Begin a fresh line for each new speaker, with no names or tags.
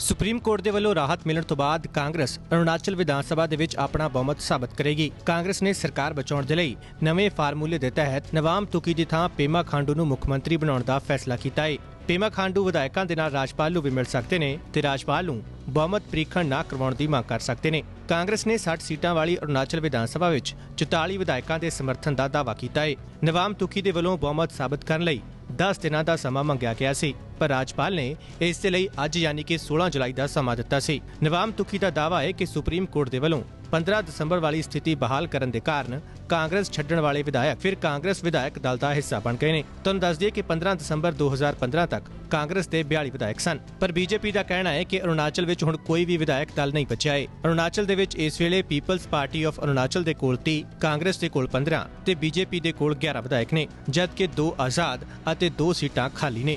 Supreme court ਦੇ ਵੱਲੋਂ ਰਾਹਤ ਮਿਲਣ ਤੋਂ ਬਾਅਦ ਕਾਂਗਰਸ ਅਰੁਣਾਚਲ ਵਿਧਾਨ ਸਭਾ ਦੇ ਵਿੱਚ ਆਪਣਾ ਬਹੁਮਤ ਸਾਬਤ ਕਰੇਗੀ। ਕਾਂਗਰਸ ਨੇ ਸਰਕਾਰ ਬਚਾਉਣ ਦੇ ਲਈ ਨਵੇਂ ਫਾਰਮੂਲੇ ਦੇ ਤਹਿਤ ਨਵਾਮ ਤੁਕੀ ਦੀ ਥਾਂ ਪੇਮਾ ਖਾਂਡੂ ਨੂੰ ਮੁੱਖ ਮੰਤਰੀ ਬਣਾਉਣ ਦਾ ਫੈਸਲਾ ਕੀਤਾ ਹੈ ਪੇਮਾ ਖਾਂਡੂ ਵਿਧਾਇਕਾਂ ਦੇ ਨਾਲ ਰਾਜਪਾਲ ਨੂੰ ਵੀ ਮਿਲ ਸਕਦੇ ਨੇ ਤੇ ਰਾਜਪਾਲ ਨੂੰ ਬਹੁਮਤ ਪ੍ਰੀਖਣ ਨਾ ਕਰਵਾਉਣ ਦੀ ਮੰਗ ਕਰ ਸਕਦੇ ਨੇ। ਕਾਂਗਰਸ ਨੇ 60 ਸੀਟਾਂ ਵਾਲੀ ਅਰੁਣਾਚਲ ਵਿਧਾਨ ਸਭਾ ਵਿੱਚ 44 ਵਿਧਾਇਕਾਂ ਦੇ ਸਮਰਥਨ ਦਾ ਦਾਅਵਾ ਕੀਤਾ ਹੈ ਨਵਾਮ ਤੁਕੀ ਦੇ ਵੱਲੋਂ ਬਹੁਮਤ ਸਾਬਤ ਕਰਨ ਲਈ 10 ਦਿਨਾਂ ਦਾ ਸਮਾਂ ਮੰਗਿਆ ਗਿਆ ਸੀ, ਪਰ ਰਾਜਪਾਲ ਨੇ ਇਸ ਦੇ ਲਈ ਅੱਜ ਯਾਨੀ ਕਿ 16 ਜੁਲਾਈ ਦਾ ਸਮਾਂ ਦਿੱਤਾ ਸੀ। ਨਵਾਮ ਤੁਕੀ ਦਾ ਦਾਅਵਾ ਹੈ ਕਿ ਸੁਪਰੀਮ ਕੋਰਟ ਦੇ ਵੱਲੋਂ 15 ਦਸੰਬਰ ਵਾਲੀ ਸਥਿਤੀ ਬਹਾਲ ਕਰਨ ਦੇ ਕਾਰਨ ਕਾਂਗਰਸ ਛੱਡਣ ਵਾਲੇ ਵਿਧਾਇਕ, ਫਿਰ ਕਾਂਗਰਸ ਵਿਧਾਇਕ ਦਲ ਦਾ ਹਿੱਸਾ ਬਣ ਗਏ ਨੇ। ਤੁਹਾਨੂੰ ਦੱਸ ਦਈਏ ਕਿ 15 ਦਸੰਬਰ 2015 ਤੱਕ ਕਾਂਗਰਸ ਦੇ 42 ਵਿਧਾਇਕ ਸਨ। ਪਰ ਬੀਜੇਪੀ ਦਾ ਕਹਿਣਾ ਹੈ ਕਿ ਅਰੁਣਾਚਲ ਵਿੱਚ ਹੁਣ ਕੋਈ ਵੀ ਵਿਧਾਇਕ ਦਲ ਨਹੀਂ ਬਚਿਆ ਹੈ ਅਰੁਣਾਚਲ ਦੇ ਵਿੱਚ ਇਸ ਵੇਲੇ ਪੀਪਲਸ ਪਾਰਟੀ ਆਫ ਅਰੁਣਾਚਲ ਦੇ ਕੋਲ 30 ਕਾਂਗਰਸ ਦੇ ਕੋਲ 15 ਤੇ ਬੀਜੇਪੀ ਦੇ ਕੋਲ 11 ਵਿਧਾਇਕ ਨੇ, ਜਦਕਿ ਦੋ ਆਜ਼ਾਦ ਅਤੇ ਦੋ ਸੀਟਾਂ ਖਾਲੀ ਨੇ।